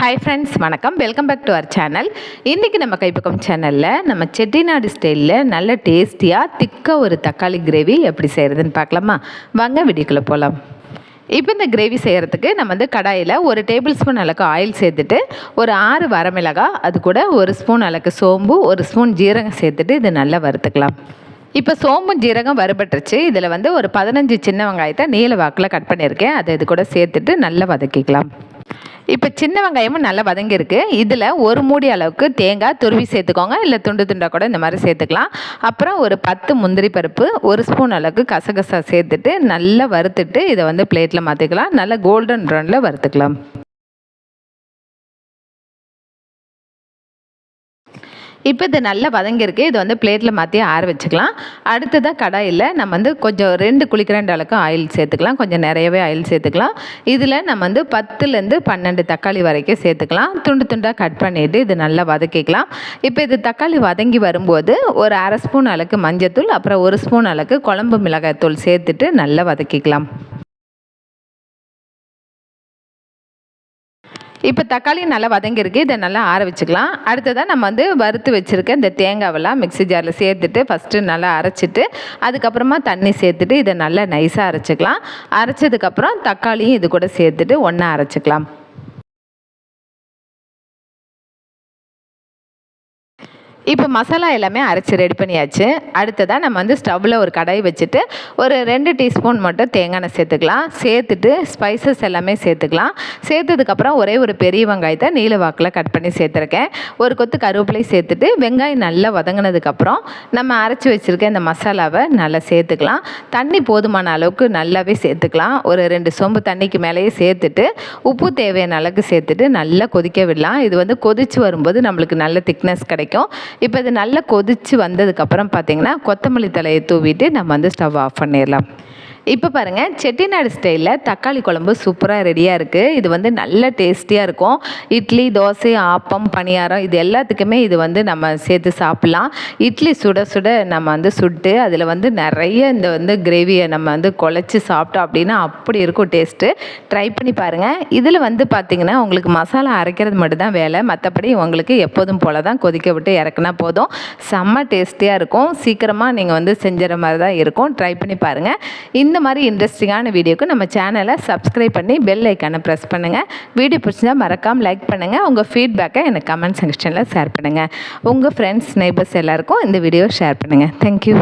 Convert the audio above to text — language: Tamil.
ஹாய் ஃப்ரெண்ட்ஸ் வணக்கம். Welcome back to our channel இன்றைக்கி நம்ம கைப்பக்கம் சேனலில் நம்ம செட்டிநாடு ஸ்டைலில் நல்ல டேஸ்டியாக திக்காக ஒரு தக்காளி கிரேவி எப்படி செய்கிறதுன்னு பார்க்கலாமா? வாங்க வீடியோக்குள்ளே போகலாம் இப்போ இந்த கிரேவி செய்கிறதுக்கு நம்ம வந்து கடாயில் ஒரு டேபிள் ஸ்பூன் அளவுக்கு ஆயில் சேர்த்துட்டு ஒரு ஆறு வரமிளகாய் அது கூட ஒரு ஸ்பூன் அளவுக்கு சோம்பு ஒரு ஸ்பூன் ஜீரகம் சேர்த்துட்டு இது நல்லா வறுத்துக்கலாம். இப்போ சோம்பும் ஜீரகம் வறுபட்டுருச்சு. இதில் வந்து ஒரு பதினஞ்சு சின்ன வெங்காயத்தை நீல வாக்கில் கட் பண்ணியிருக்கேன். அதை இது கூட சேர்த்துட்டு நல்லா வதக்கிக்கலாம். இப்போ சின்ன வெங்காயமும் நல்லா வதங்கியிருக்கு. இதில் ஒரு மூடி அளவுக்கு தேங்காய் துருவி சேர்த்துக்கோங்க. இல்லை துண்டு துண்டாக கூட இந்த மாதிரி சேர்த்துக்கலாம். அப்புறம் ஒரு பத்து முந்திரி பருப்பு ஒரு ஸ்பூன் அளவுக்கு கசகசா சேர்த்துட்டு நல்லா வறுத்துட்டு இதை வந்து பிளேட்டில் மாற்றிக்கலாம் நல்லா கோல்டன் ப்ரௌனில் வறுத்துக்கலாம். இப்போ இது நல்லா வதங்கியிருக்கு இது வந்து பிளேட்டில் மாற்றி ஆற வச்சுக்கலாம். அடுத்ததாக கடாயில் நம்ம வந்து கொஞ்சம் ரெண்டு குளிக்கிறண்டு அளவுக்கு ஆயில் சேர்த்துக்கலாம். கொஞ்சம் நிறையவே ஆயில் சேர்த்துக்கலாம். இதில் நம்ம வந்து பத்துலேருந்து பன்னெண்டு தக்காளி வரைக்கும் சேர்த்துக்கலாம். துண்டு துண்டாக கட் பண்ணிவிட்டு இது நல்லா வதக்கிக்கலாம். இப்போ இது தக்காளி வதங்கி வரும்போது ஒரு அரை ஸ்பூன் அளவுக்கு மஞ்சத்தூள் அப்புறம் ஒரு ஸ்பூன் அளவுக்கு குழம்பு மிளகாய் தூள் சேர்த்துட்டு நல்லா வதக்கிக்கலாம். இப்போ தக்காளி நல்லா வதங்கியிருக்கு. இதை நல்லா ஆற வச்சுக்கலாம். அடுத்ததாக நம்ம வந்து வறுத்து வச்சுருக்க இந்த தேங்காவெல்லாம் மிக்சி ஜாரில் சேர்த்துட்டு ஃபஸ்ட்டு நல்லா அரைச்சிட்டு அதுக்கப்புறமா தண்ணி சேர்த்துட்டு இதை நல்லா நைஸாக அரைச்சிக்கலாம். அரைச்சதுக்கப்புறம் தக்காளியும் இது கூட சேர்த்துட்டு ஒன்றா அரைச்சிக்கலாம். இப்போ மசாலா எல்லாமே அரைச்சி ரெடி பண்ணியாச்சு. அடுத்ததாக நம்ம வந்து ஸ்டவ்வில் ஒரு கடாய் வச்சுட்டு ஒரு ரெண்டு டீஸ்பூன் மட்டும் தேங்காய் எண்ணெய் சேர்த்துக்கலாம். சேர்த்துட்டு ஸ்பைசஸ் எல்லாமே சேர்த்துக்கலாம். சேர்த்ததுக்கப்புறம் ஒரே ஒரு பெரிய வெங்காயத்தை நீல வாக்கில் கட் பண்ணி சேர்த்துருக்கேன். ஒரு கொத்து கருவேப்பிலை சேர்த்துட்டு வெங்காயம் நல்லா வதங்கினதுக்கப்புறம் நம்ம அரைச்சி வச்சுருக்க இந்த மசாலாவை நல்லா சேர்த்துக்கலாம். தண்ணி போதுமான அளவுக்கு நல்லாவே சேர்த்துக்கலாம். ஒரு ரெண்டு சொம்பு தண்ணிக்கு மேலேயே சேர்த்துட்டு உப்பு தேவையான அளவுக்கு சேர்த்துட்டு நல்லா கொதிக்க விடலாம். இது வந்து கொதித்து வரும்போது நம்மளுக்கு நல்ல திக்னஸ் கிடைக்கும். இப்போ இது நல்லா கொதித்து வந்ததுக்கப்புறம் பார்த்திங்கன்னா கொத்தமல்லி தலையை தூவிட்டு நம்ம வந்து ஸ்டவ் ஆஃப் பண்ணிடலாம். இப்போ பாருங்கள் செட்டிநாடு ஸ்டைலில் தக்காளி குழம்பு சூப்பராக ரெடியாக இருக்குது இது வந்து நல்ல டேஸ்டியாக இருக்கும். இட்லி தோசை ஆப்பம் பணியாரம் இது எல்லாத்துக்குமே இது வந்து நம்ம சேர்த்து சாப்பிட்லாம். இட்லி சுட சுட நம்ம வந்து சுட்டு அதில் வந்து நிறைய இந்த வந்து கிரேவியை நம்ம வந்து குழச்சி சாப்பிட்டோம் அப்படின்னா அப்படி இருக்கும் டேஸ்ட்டு ட்ரை பண்ணி பாருங்கள் இதில் வந்து பார்த்திங்கன்னா உங்களுக்கு மசாலா அரைக்கிறது மட்டும்தான் வேலை. மற்றபடி உங்களுக்கு எப்போதும் போல் தான் கொதிக்க விட்டு இறக்குனா போதும். செம்ம டேஸ்டியாக இருக்கும். சீக்கிரமாக நீங்கள் வந்து செஞ்சுற மாதிரி தான் இருக்கும். ட்ரை பண்ணி பாருங்கள் இந்த இந்த மாதிரி இன்ட்ரெஸ்டிங்கான வீடியோக்கு நம்ம சேனலை சப்ஸ்கிரைப் பண்ணி பெல் ஐக்கானை ப்ரெஸ் பண்ணுங்கள் வீடியோ பிடிச்சிருந்தால் மறக்காமல் லைக் பண்ணுங்கள் உங்கள் ஃபீட்பேக்கை எனக்கு கமெண்ட் செக்ஷனில் ஷேர் பண்ணுங்கள் உங்கள் ஃப்ரெண்ட்ஸ் நெய்பர்ஸ் எல்லாருக்கும் இந்த வீடியோ ஷேர் பண்ணுங்கள் தேங்க்யூ